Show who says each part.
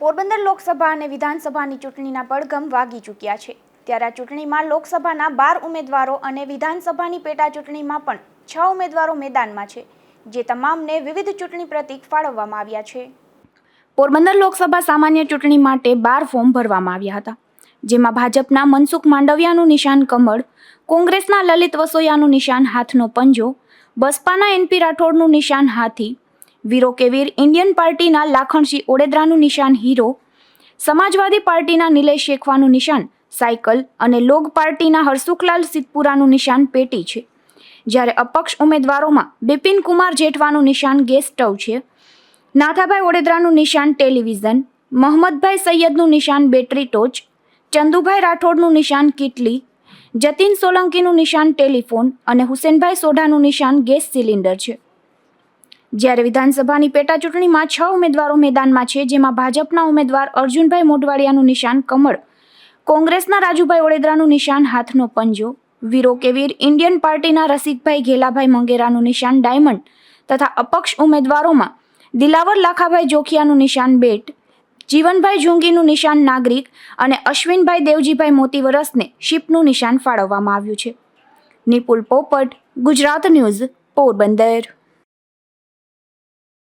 Speaker 1: પોરબંદર લોકસભા અને વિધાનસભાની ચૂંટણીના પડઘમ વાગી ચૂક્યા છે. ત્યારે આ ચૂંટણીમાં લોકસભાના બાર ઉમેદવારો અને વિધાનસભાની પેટા ચૂંટણીમાં પણ છ ઉમેદવારો મેદાનમાં છે, જે તમામને વિવિધ ચૂંટણી પ્રતીક ફાળવવામાં આવ્યા છે. પોરબંદર લોકસભા સામાન્ય ચૂંટણી માટે બાર ફોર્મ ભરવામાં આવ્યા હતા, જેમાં ભાજપના મનસુખ માંડવિયાનું નિશાન કમળ, કોંગ્રેસના લલિત વસોયાનું નિશાન હાથનો પંજો, બસપાના એનપી રાઠોડનું નિશાન હાથી વીરો કેવીર, ઇન્ડિયન પાર્ટીના લાખણસિંહ ઓડેદરાનું નિશાન હીરો, સમાજવાદી પાર્ટીના નિલેશ શેખવાનું નિશાન સાયકલ અને લોગ પાર્ટીના હરસુખલાલ સિદ્ધપુરાનું નિશાન પેટી છે. જ્યારે અપક્ષ ઉમેદવારોમાં બિપિન કુમાર જેઠવાનું નિશાન ગેસ સ્ટવ છે. નાથાભાઈ ઓડેદરાનું નિશાન ટેલિવિઝન મોહમ્મદભાઈ સૈયદનું નિશાન બેટરી ટોચ, ચંદુભાઈ રાઠોડનું નિશાન કીટલી, જતીન સોલંકીનું નિશાન ટેલિફોન અને હુસેનભાઈ સોઢાનું નિશાન ગેસ સિલિન્ડર છે. જ્યારે વિધાનસભાની પેટા ચૂંટણીમાં છ ઉમેદવારો મેદાનમાં છે, જેમાં ભાજપના ઉમેદવાર અર્જુનભાઈ મોઢવાડિયાનું નિશાન કમળ, કોંગ્રેસના રાજુભાઈ ઓડેદરાનું નિશાન હાથનો પંજો, વીરો કેવીર, ઇન્ડિયન પાર્ટીના રસિકભાઈ ઘેલાભાઈ મંગેરાનું નિશાન ડાયમંડ તથા અપક્ષ ઉમેદવારોમાં દિલાવર લાખાભાઈ જોખિયાનું નિશાન બેટ, જીવનભાઈ જુંગીનું નિશાન નાગરિક અને અશ્વિનભાઈ દેવજીભાઈ મોતીવરસને શિપનું નિશાન ફાળવવામાં આવ્યું છે. નિપુલ પોપટ, ગુજરાત ન્યૂઝ, પોરબંદર.